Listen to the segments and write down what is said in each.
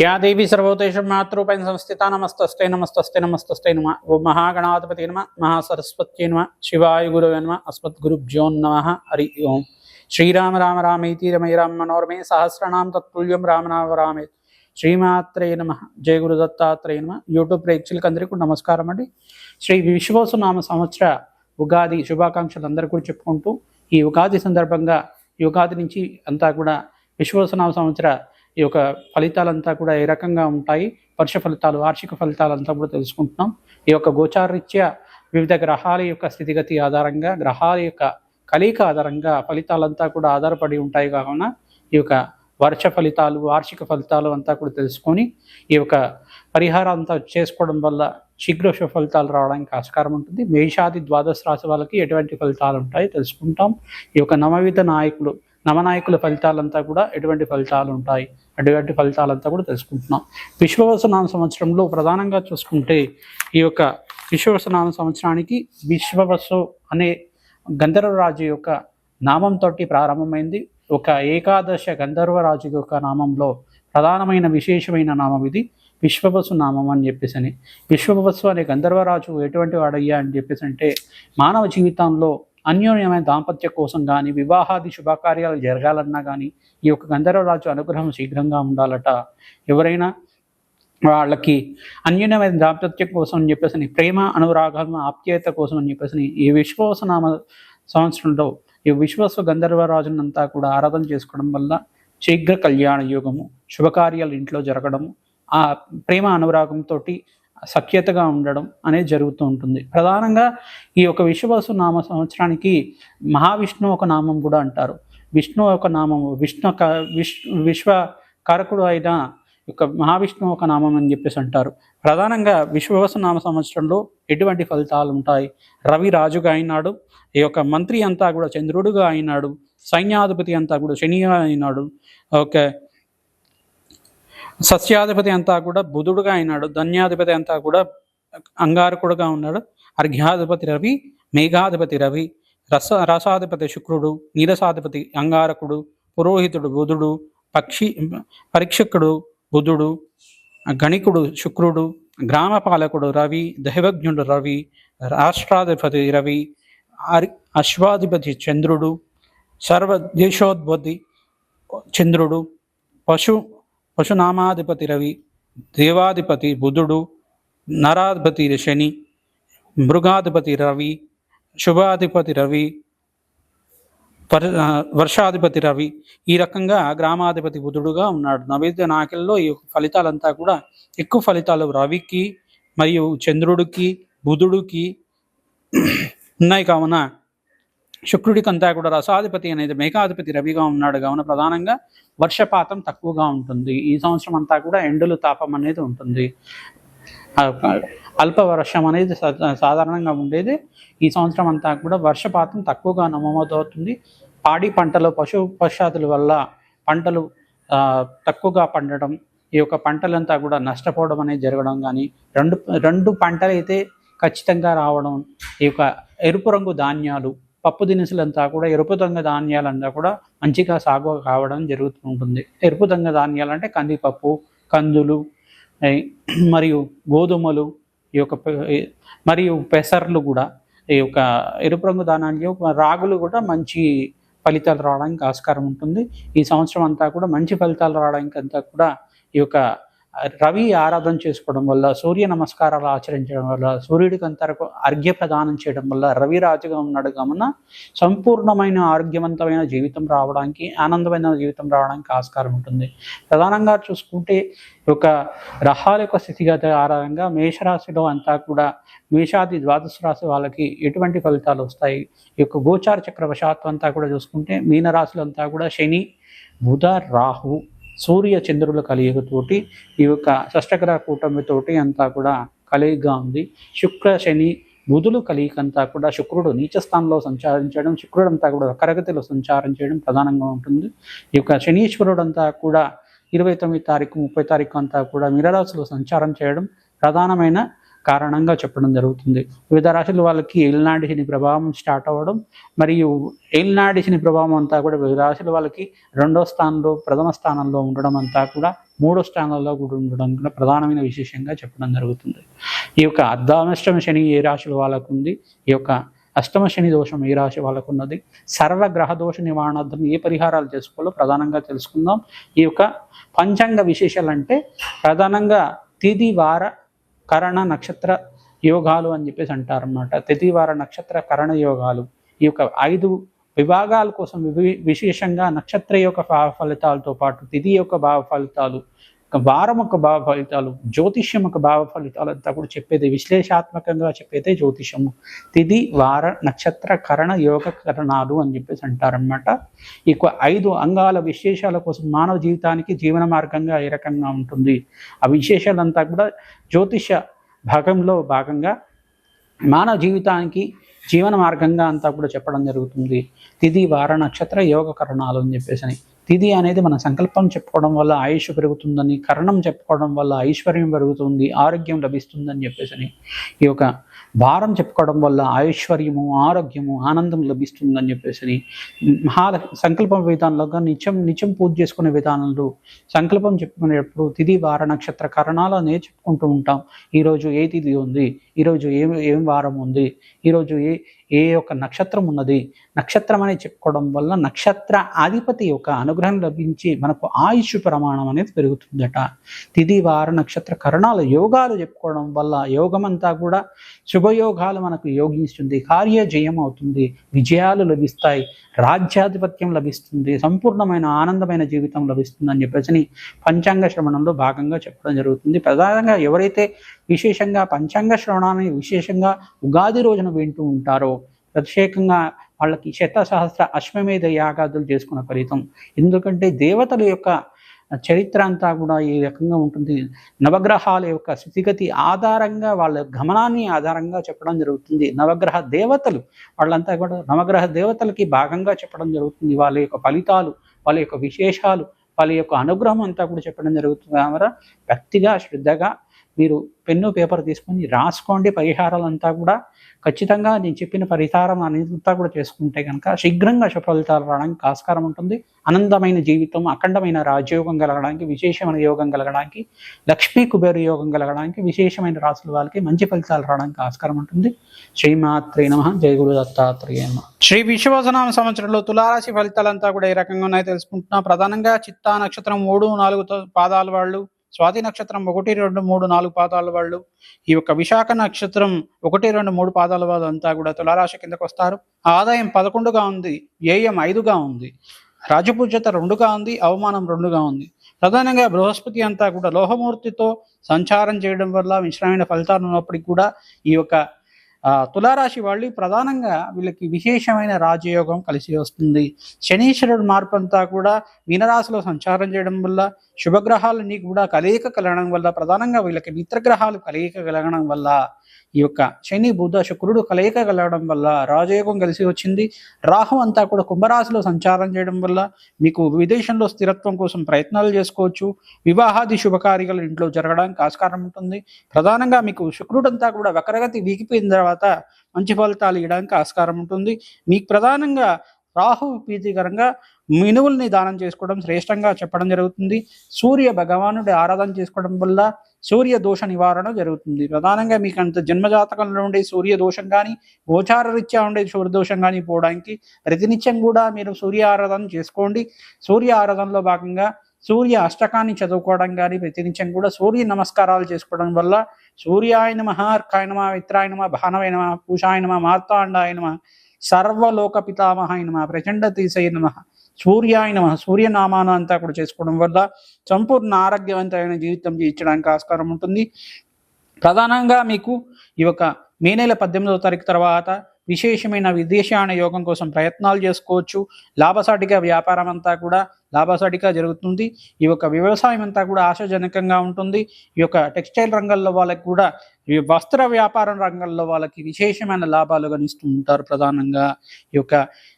Yeah దేవి సర్వోతేషు మాతృపైన సంస్థిత నమస్తస్తే నమస్తస్తే నమస్తస్తే నమ. ఓ మహాగణాధిపతి నమ మహాసరస్వత్యై నమ. శివాయ గురువే నమ అస్మద్గురుభ్యో నమ. హరి ఓం. శ్రీరామ రామ రామేతి రమై రామ మనోరమే సహస్రనాం తత్తుల్యం రామనామ రామే. శ్రీమాత్రే నమ. జయ గురు దత్తాత్రేయ నమ. యూట్యూబ్ ప్రేక్షకులకు అందరికీ నమస్కారం అండి. శ్రీ విశ్వసు నామ సంవత్సర ఉగాది శుభాకాంక్షలు అందరూ కూడా చెప్పుకుంటూ ఈ ఉగాది సందర్భంగా ఈ ఉగాది నుంచి అంతా కూడా విశ్వసనామ సంవత్సర ఈ యొక్క ఫలితాలంతా కూడా ఏ రకంగా ఉంటాయి? వర్ష ఫలితాలు వార్షిక ఫలితాలంతా కూడా తెలుసుకుంటున్నాం. ఈ యొక్క గోచారరీత్యా వివిధ గ్రహాల యొక్క స్థితిగతి ఆధారంగా గ్రహాల యొక్క కలయిక ఆధారంగా ఫలితాలంతా కూడా ఆధారపడి ఉంటాయి కావున ఈ యొక్క వర్ష ఫలితాలు వార్షిక ఫలితాలు అంతా కూడా తెలుసుకొని ఈ యొక్క పరిహారం అంతా చేసుకోవడం వల్ల శీఘ్ర ఫలితాలు రావడానికి ఆస్కారం ఉంటుంది. మేషాది ద్వాదశ రాశి వాళ్ళకి ఎటువంటి ఫలితాలు ఉంటాయి తెలుసుకుంటాం. ఈ యొక్క నవవిధ నాయకులు నవనాయకుల ఫలితాలంతా కూడా ఎటువంటి ఫలితాలు ఉంటాయి అటువంటి ఫలితాలంతా కూడా తెలుసుకుంటున్నాం. విశ్వవసనామ సంవత్సరంలో ప్రధానంగా చూసుకుంటే ఈ యొక్క విశ్వవసనామ సంవత్సరానికి విశ్వవసు అనే గంధర్వరాజు యొక్క నామంతో ప్రారంభమైంది. ఒక ఏకాదశ గంధర్వరాజు యొక్క నామంలో ప్రధానమైన విశేషమైన నామం ఇది విశ్వవసు నామం అని చెప్పేసి అని విశ్వవసు అనే గంధర్వరాజు ఎటువంటి వాడయ్యా అని చెప్పేసి అంటే మానవ జీవితంలో అన్యోన్యమైన దాంపత్య కోసం కానీ వివాహాది శుభకార్యాలు జరగాలన్నా కానీ ఈ యొక్క గంధర్వరాజు అనుగ్రహం శీఘ్రంగా ఉండాలట. ఎవరైనా వాళ్ళకి అన్యోన్యమైన దాంపత్యం కోసం అని చెప్పేసి ప్రేమ అనురాగం ఆప్యాయత కోసం అని చెప్పేసి ఈ విశ్వాసనామ సంవత్సరంలో ఈ విశ్వస్వ గంధర్వరాజునంతా కూడా ఆరాధన చేసుకోవడం వల్ల శీఘ్ర కళ్యాణ యోగము శుభకార్యాలు ఇంట్లో జరగడము ఆ ప్రేమ అనురాగంతో సఖ్యతగా ఉండడం అనేది జరుగుతూ ఉంటుంది. ప్రధానంగా ఈ యొక్క విశ్వవసు నామ సంవత్సరానికి మహావిష్ణువు ఒక నామం కూడా అంటారు. విష్ణు ఒక నామము విష్ణు క విశ్ విశ్వ కారకుడు అయిన యొక్క మహావిష్ణువు ఒక నామం అని చెప్పేసి అంటారు. ప్రధానంగా విశ్వవసు నామ సంవత్సరంలో ఎటువంటి ఫలితాలు ఉంటాయి? రవి రాజుగా అయినాడు ఈ యొక్క మంత్రి అంతా కూడా చంద్రుడుగా అయినాడు సైన్యాధిపతి అంతా కూడా శనిగా అయినాడు ఓకే. సస్యాధిపతి అంతా కూడా బుధుడుగా అయినాడు ధన్యాధిపతి అంతా కూడా అంగారకుడుగా ఉన్నాడు. అర్ఘ్యాధిపతి రవి మేఘాధిపతి రవి రస రసాధిపతి శుక్రుడు నీరసాధిపతి అంగారకుడు పురోహితుడు బుధుడు పక్షి పరీక్షకుడు బుధుడు గణికుడు శుక్రుడు గ్రామపాలకుడు రవి దైవజ్ఞుడు రవి రాష్ట్రాధిపతి రవి అరి అశ్వాధిపతి చంద్రుడు సర్వ దేశోద్భతి చంద్రుడు పశు పశునామాధిపతి రవి దేవాధిపతి బుధుడు నరాధిపతి శని మృగాధిపతి రవి శుభాధిపతి రవి పరి వర్షాధిపతి రవి ఈ రకంగా గ్రామాధిపతి బుధుడుగా ఉన్నాడు. నైవేద్య నాయకుల్లో ఈ ఫలితాలంతా కూడా ఎక్కువ ఫలితాలు రవికి మరియు చంద్రుడికి బుధుడికి ఉన్నాయి కావున శుక్రుడికంతా కూడా రసాధిపతి అనేది మేఘాధిపతి రవిగా ఉన్నాడు. కావున ప్రధానంగా వర్షపాతం తక్కువగా ఉంటుంది. ఈ సంవత్సరం అంతా కూడా ఎండలు తాపం అనేది ఉంటుంది. అల్ప వర్షం అనేది సా- సాధారణంగా ఉండేది. ఈ సంవత్సరం అంతా కూడా వర్షపాతం తక్కువగా నమోదవుతుంది. పాడి పంటలు పశు పశ్చాతుల వల్ల పంటలు తక్కువగా పండడం ఈ యొక్క పంటలంతా కూడా నష్టపోవడం అనేది జరగడం కానీ రెండు రెండు పంటలు అయితే ఖచ్చితంగా రావడం ఈ యొక్క ఎరుపు రంగు ధాన్యాలు పప్పు దినుసులంతా కూడా ఎరుపు రంగు ధాన్యాలంతా కూడా మంచిగా సాగు కావడం జరుగుతూ ఉంటుంది. ఎరుపు రంగు ధాన్యాలు అంటే కందిపప్పు కందులు మరియు గోధుమలు ఈ యొక్క మరియు పెసర్లు కూడా ఈ యొక్క ఎరుపు రంగు ధాన్యాలు రాగులు కూడా మంచి ఫలితాలు రావడానికి ఆస్కారం ఉంటుంది. ఈ సంవత్సరం అంతా కూడా మంచి ఫలితాలు రావడానికి అంతా కూడా ఈ యొక్క రవి ఆరాధన చేసుకోవడం వల్ల సూర్య నమస్కారాలు ఆచరించడం వల్ల సూర్యుడికి అంతరకు అర్ఘ్య ప్రదానం చేయడం వల్ల రవి రాజుగా ఉన్నాడు కావున సంపూర్ణమైన ఆరోగ్యవంతమైన జీవితం రావడానికి ఆనందమైన జీవితం రావడానికి ఆస్కారం ఉంటుంది. ప్రధానంగా చూసుకుంటే ఒక యొక్క యొక్క స్థితిగత ఆధారంగా మేషరాశిలో అంతా కూడా మేషాది ద్వాదశ రాశి వాళ్ళకి ఎటువంటి ఫలితాలు వస్తాయి? ఈ యొక్క గోచార చక్రవశాత్తు అంతా కూడా చూసుకుంటే మీనరాశులంతా కూడా శని బుధ రాహు సూర్య చంద్రుల కలియుగతోటి ఈ యొక్క షష్టగ్రహ కూటమితోటి అంతా కూడా కలియుగగా ఉంది. శుక్ర శని బుధులు కలియకంతా కూడా శుక్రుడు నీచ స్థానంలో సంచారించడం శుక్రుడు అంతా కూడా కరగతిలో సంచారం చేయడం ప్రధానంగా ఉంటుంది. ఈ యొక్క శనీశ్వరుడు అంతా కూడా ఇరవై తొమ్మిది తారీఖు ముప్పై తారీఖు అంతా కూడా మిరరాశిలో సంచారం చేయడం ప్రధానమైన కారణంగా చెప్పడం జరుగుతుంది. వివిధ రాశుల వాళ్ళకి ఏలినాటి శని ప్రభావం స్టార్ట్ అవ్వడం మరియు ఏలినాటి శని ప్రభావం అంతా కూడా వివిధ రాశుల వాళ్ళకి రెండో స్థానంలో ప్రథమ స్థానంలో ఉండడం అంతా కూడా మూడో స్థానంలో కూడా ఉండడం కూడా ప్రధానమైన విశేషంగా చెప్పడం జరుగుతుంది. ఈ యొక్క అర్ధాష్టమ శని ఏ రాశుల వాళ్ళకు ఉంది? ఈ యొక్క అష్టమ శని దోషం ఏ రాశి వాళ్ళకు ఉన్నది? సర్వగ్రహ దోష నివారణార్థం ఏ పరిహారాలు చేసుకోవాలో ప్రధానంగా తెలుసుకుందాం. ఈ యొక్క పంచాంగ విశేషాలు అంటే ప్రధానంగా తిది వార కరణ నక్షత్ర యోగాలు అని చెప్పేసి అంటారన్నమాట. తిథివార నక్షత్ర కరణ యోగాలు. ఈ యొక్క ఐదు విభాగాల కోసం వివి- విశేషంగా నక్షత్ర యొక్క భావ ఫలితాలతో పాటు తిథి యొక్క భావ ఫలితాలు వారం యొక్క భావ ఫలితాలు జ్యోతిష్యం యొక్క భావ ఫలితాలు అంతా కూడా చెప్పేది విశ్లేషాత్మకంగా చెప్పేదే జ్యోతిషము తిథి వార నక్షత్ర కరణ యోగ కరణాలు అని చెప్పేసి అంటారనమాట ఇక ఐదు అంగాల విశేషాల కోసం మానవ జీవితానికి జీవన మార్గంగా ఏ రకంగా ఉంటుంది? ఆ విశేషాలంతా కూడా జ్యోతిష భాగంలో భాగంగా మానవ జీవితానికి జీవన మార్గంగా అంతా కూడా చెప్పడం జరుగుతుంది. తిది వార నక్షత్ర యోగ కరణాలు అని చెప్పేసి తిది తిథి అనేది మన సంకల్పం చెప్పుకోవడం వల్ల ఆయుష్ పెరుగుతుందని కరణం చెప్పుకోవడం వల్ల ఐశ్వర్యం పెరుగుతుంది ఆరోగ్యం లభిస్తుందని చెప్పేసి అని. ఈ యొక్క భారం చెప్పుకోవడం వల్ల ఐశ్వర్యము ఆరోగ్యము ఆనందం లభిస్తుందని చెప్పేసి అని. మహా సంకల్పం విధానంలో నిత్యం నిత్యం పూజ చేసుకునే విధానంలో సంకల్పం చెప్పుకునేటప్పుడు తిథి వార నక్షత్ర కరణాలు అనేది చెప్పుకుంటూ ఉంటాం ఈరోజు ఏ తిథి ఉంది ఈరోజు ఏం ఏం వారం ఉంది ఈరోజు ఏ ఏ యొక్క నక్షత్రం ఉన్నది? నక్షత్రం అని చెప్పుకోవడం వల్ల నక్షత్ర అధిపతి యొక్క అనుగ్రహం లభించి మనకు ఆయుష్ ప్రమాణం అనేది పెరుగుతుందట. తిది వార నక్షత్ర కరణాల యోగాలు చెప్పుకోవడం వల్ల యోగమంతా కూడా శుభయోగాలు మనకు యోగిస్తుంది కార్య జయం అవుతుంది. విజయాలు లభిస్తాయి. రాజ్యాధిపత్యం లభిస్తుంది. సంపూర్ణమైన ఆనందమైన జీవితం లభిస్తుంది అని చెప్పేసి పంచాంగ శ్రవణంలో భాగంగా చెప్పడం జరుగుతుంది. ప్రధానంగా ఎవరైతే విశేషంగా పంచాంగ శ్రవణాన్ని విశేషంగా ఉగాది రోజున వింటూ ఉంటారో ప్రత్యేకంగా వాళ్ళకి శత సహస్ర అశ్వమేధ యాగాదులు చేసుకున్న ఫలితం. ఎందుకంటే దేవతల యొక్క చరిత్ర అంతా కూడా ఈ రకంగా ఉంటుంది. నవగ్రహాల యొక్క స్థితిగతి ఆధారంగా వాళ్ళ గమనాన్ని ఆధారంగా చెప్పడం జరుగుతుంది. నవగ్రహ దేవతలు వాళ్ళంతా కూడా నవగ్రహ దేవతలకి భాగంగా చెప్పడం జరుగుతుంది. వాళ్ళ యొక్క ఫలితాలు వాళ్ళ యొక్క విశేషాలు వాళ్ళ యొక్క అనుగ్రహం అంతా కూడా చెప్పడం జరుగుతుంది. కాబట్టి భక్తిగా శ్రద్ధగా మీరు పెన్ను పేపర్ తీసుకొని రాసుకోండి పరిహారాలంతా కూడా. ఖచ్చితంగా నేను చెప్పిన పరిహారం అంతా కూడా చేసుకుంటే కనుక శీఘ్రంగా ఫలితాలు రావడానికి ఆస్కారం ఉంటుంది. ఆనందమైన జీవితం అఖండమైన రాజయోగం కలగడానికి విశేషమైన యోగం కలగడానికి లక్ష్మీ కుబేరు యోగం కలగడానికి విశేషమైన రాసుల వాళ్ళకి మంచి ఫలితాలు రావడానికి ఆస్కారం ఉంటుంది. శ్రీమాత్రే నమ. జయ గురు దత్తాత్రేయ నమ. శ్రీ విశ్వవసనామ సంవత్సరంలో తులారాశి ఫలితాలంతా కూడా ఏ రకంగా ఉన్నాయో తెలుసుకుంటున్నాం. ప్రధానంగా చిత్తా నక్షత్రం మూడు నాలుగు పాదాలు పాదాల వాళ్ళు. స్వాతి నక్షత్రం ఒకటి రెండు మూడు నాలుగు పాదాల వాళ్ళు. ఈ యొక్క విశాఖ నక్షత్రం ఒకటి రెండు మూడు పాదాల వాళ్ళు అంతా కూడా తులారాశి కిందకు వస్తారు. ఆదాయం పదకొండుగా ఉంది వ్యయం ఐదుగా ఉంది రాజపూజ్యత రెండుగా ఉంది అవమానం రెండుగా ఉంది. ప్రధానంగా బృహస్పతి అంతా కూడా లోహమూర్తితో సంచారం చేయడం వల్ల మిశ్రమైన ఫలితాలు ఉన్నప్పటికీ కూడా ఈ యొక్క తులారాశి వాళ్ళు ప్రధానంగా వీళ్ళకి విశేషమైన రాజయోగం కలిసి వస్తుంది. శనీశ్వరుడు మార్పు అంతా కూడా మీనరాశిలో సంచారం చేయడం వల్ల శుభగ్రహాలన్నీ కూడా కలయిక కలగడం వల్ల ప్రధానంగా వీళ్ళకి మిత్రగ్రహాలు కలయిక కలగడం వల్ల ఈ యొక్క శని బుధ శుక్రుడు కలయిక కలగడం వల్ల రాజయోగం కలిసి వచ్చింది. రాహు అంతా కూడా కుంభరాశిలో సంచారం చేయడం వల్ల మీకు విదేశంలో స్థిరత్వం కోసం ప్రయత్నాలు చేసుకోవచ్చు. వివాహాది శుభకార్యాలు ఇంట్లో జరగడానికి ఆస్కారం ఉంటుంది. ప్రధానంగా మీకు శుక్రుడంతా కూడా వక్రగతి వీగిపోయిన తర్వాత మంచి ఫలితాలు ఇవ్వడానికి ఆస్కారం ఉంటుంది. మీకు ప్రధానంగా రాహు ప్రీతికరంగా మినువుల్ని దానం చేసుకోవడం శ్రేష్టంగా చెప్పడం జరుగుతుంది. సూర్య భగవానుడి ఆరాధన చేసుకోవడం వల్ల సూర్య దోష నివారణ జరుగుతుంది. ప్రధానంగా మీకు అంత జన్మజాతకంలో ఉండే సూర్య దోషం కానీ గోచార రీత్యా ఉండే సూర్యదోషం కానీ పోవడానికి ప్రతినిత్యం కూడా మీరు సూర్య ఆరాధన చేసుకోండి. సూర్య ఆరాధనలో భాగంగా సూర్య అష్టకాన్ని చదువుకోవడం కానీ ప్రతినిత్యం కూడా సూర్య నమస్కారాలు చేసుకోవడం వల్ల సూర్యాయనమ నమ అర్కాయ నమ మిత్రాయ నమ సర్వలోక పితామహాయ నమ ప్రచండ తీసయ నమ సూర్యాయ నమ సూర్యనామాను అంతా కూడా చేసుకోవడం వల్ల సంపూర్ణ ఆరోగ్యవంతమైన జీవితం జీవించడానికి ఆస్కారం ఉంటుంది. ప్రధానంగా మీకు ఈ యొక్క మే నెల పద్దెనిమిదవ తారీఖు తర్వాత విశేషమైన విదేశాన యోగం కోసం ప్రయత్నాలు చేసుకోవచ్చు. లాభసాటిగా వ్యాపారం అంతా కూడా లాభసాటిగా జరుగుతుంది. ఈ యొక్క వ్యవసాయం అంతా కూడా ఆశాజనకంగా ఉంటుంది. ఈ యొక్క టెక్స్టైల్ రంగంలో వాళ్ళకి కూడా ఈ వస్త్ర వ్యాపారం రంగంలో వాళ్ళకి విశేషమైన లాభాలు గణిస్తూ ఉంటారు ప్రధానంగా. ఈ యొక్క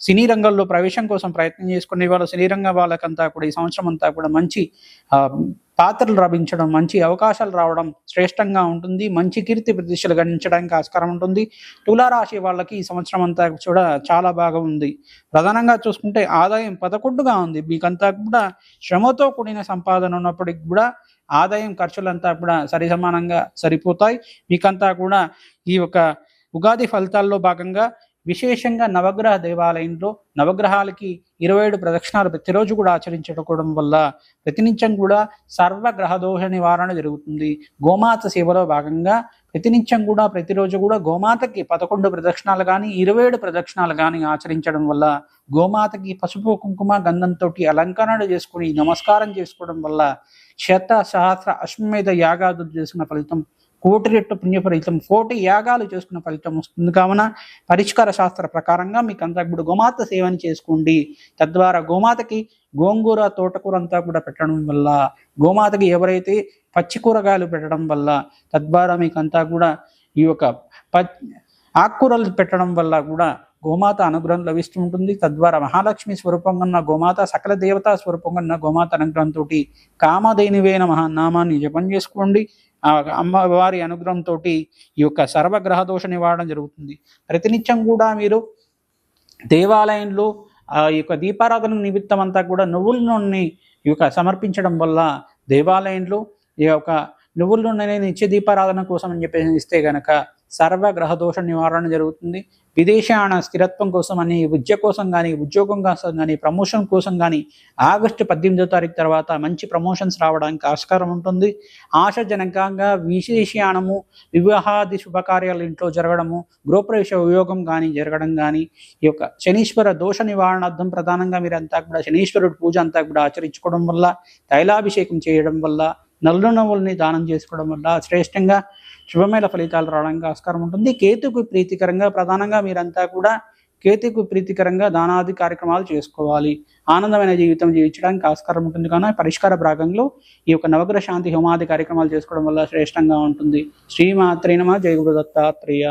సినీ రంగంలో ప్రవేశం కోసం ప్రయత్నం చేసుకునే వాళ్ళ సినీ రంగం వాళ్ళకంతా కూడా ఈ సంవత్సరం అంతా కూడా మంచి పాత్రలు లభించడం మంచి అవకాశాలు రావడం శ్రేష్టంగా ఉంటుంది. మంచి కీర్తి ప్రతిష్టలు గణించడానికి ఆస్కారం ఉంటుంది. తులారాశి వాళ్ళకి ఈ సంవత్సరం అంతా కూడా చాలా బాగా ఉంది. ప్రధానంగా చూసుకుంటే ఆదాయం పదకొండుగా ఉంది. మీకంతా కూడా శ్రమతో కూడిన సంపాదన ఉన్నప్పటికి కూడా ఆదాయం ఖర్చులంతా కూడా సరి సమానంగా సరిపోతాయి. మీకంతా కూడా ఈ యొక్క ఉగాది ఫలితాల్లో భాగంగా విశేషంగా నవగ్రహ దేవాలయంలో నవగ్రహాలకి ఇరవై ఏడు ప్రదక్షిణాలు ప్రతిరోజు కూడా ఆచరించడం వల్ల ప్రతినిత్యం కూడా సర్వగ్రహ దోష నివారణ జరుగుతుంది. గోమాత సేవలో భాగంగా ప్రతినిత్యం కూడా ప్రతిరోజు కూడా గోమాతకి పదకొండు ప్రదక్షిణాలు కానీ ఇరవై ఏడు ప్రదక్షిణాలు కానీ ఆచరించడం వల్ల గోమాతకి పసుపు కుంకుమ గంధంతో అలంకరణ చేసుకుని నమస్కారం చేసుకోవడం వల్ల శత సహస్ర అశ్వమేధ యాగాదులు చేసిన ఫలితం కోటి రెట్టు పుణ్య ఫలితం కోటి యాగాలు చేసుకున్న ఫలితం వస్తుంది. కావున పరిష్కార శాస్త్ర ప్రకారంగా మీకు అంతా ఇప్పుడు గోమాత సేవని చేసుకోండి. తద్వారా గోమాతకి గోంగూర తోటకూర అంతా కూడా పెట్టడం వల్ల గోమాతకి ఎవరైతే పచ్చి కూరగాయలు పెట్టడం వల్ల తద్వారా మీకు అంతా కూడా ఈ యొక్క ప ఆకుకూరలు పెట్టడం వల్ల కూడా గోమాత అనుగ్రహం లభిస్తూ ఉంటుంది తద్వారా మహాలక్ష్మి స్వరూపంగా ఉన్న గోమాత సకల దేవతా స్వరూపంగా ఉన్న గోమాత అనుగ్రహంతో కామధేనివైన మహానామాన్ని జపం చేసుకోండి. ఆ అమ్మవారి అనుగ్రహంతో ఈ యొక్క సర్వగ్రహ దోష నివారణ జరుగుతుంది. ప్రతినిత్యం కూడా మీరు దేవాలయంలో ఆ యొక్క దీపారాధన నిమిత్తం అంతా కూడా నువ్వుల నూనెని ఈ యొక్క సమర్పించడం వల్ల దేవాలయంలో ఈ యొక్క నువ్వుల నూనె నిత్య దీపారాధన కోసం అని చెప్పేసి ఇస్తే గనక సర్వ గ్రహ దోష నివారణ జరుగుతుంది. విదేశాన స్థిరత్వం కోసం అని విద్య కోసం కానీ ఉద్యోగం కోసం కానీ ప్రమోషన్ కోసం కానీ ఆగస్టు పద్దెనిమిదో తారీఖు తర్వాత మంచి ప్రమోషన్స్ రావడానికి ఆస్కారం ఉంటుంది. ఆశాజనకంగా విశేషయానము వివాహాది శుభకార్యాలు ఇంట్లో జరగడము గృహప్రవేశ ఉపయోగం కానీ జరగడం కానీ ఈ యొక్క శనీశ్వర దోష నివారణార్థం ప్రధానంగా మీరంతా కూడా శనీశ్వరుడు పూజ అంతా కూడా ఆచరించుకోవడం వల్ల తైలాభిషేకం చేయడం వల్ల నల్లు నవ్వుల్ని దానం చేసుకోవడం వల్ల శ్రేష్టంగా శుభమైన ఫలితాలు రావడానికి ఆస్కారం ఉంటుంది. కేతుకు ప్రీతికరంగా ప్రధానంగా మీరంతా కూడా కేతుకు ప్రీతికరంగా దానాది కార్యక్రమాలు చేసుకోవాలి. ఆనందమైన జీవితం జీవించడానికి ఆస్కారం ఉంటుంది. కానీ పరిష్కార భాగంలో ఈ యొక్క నవగ్రహ శాంతి హోమాది కార్యక్రమాలు చేసుకోవడం వల్ల శ్రేష్టంగా ఉంటుంది. శ్రీమాత్రేనమ జయ గురు దత్తాత్రేయ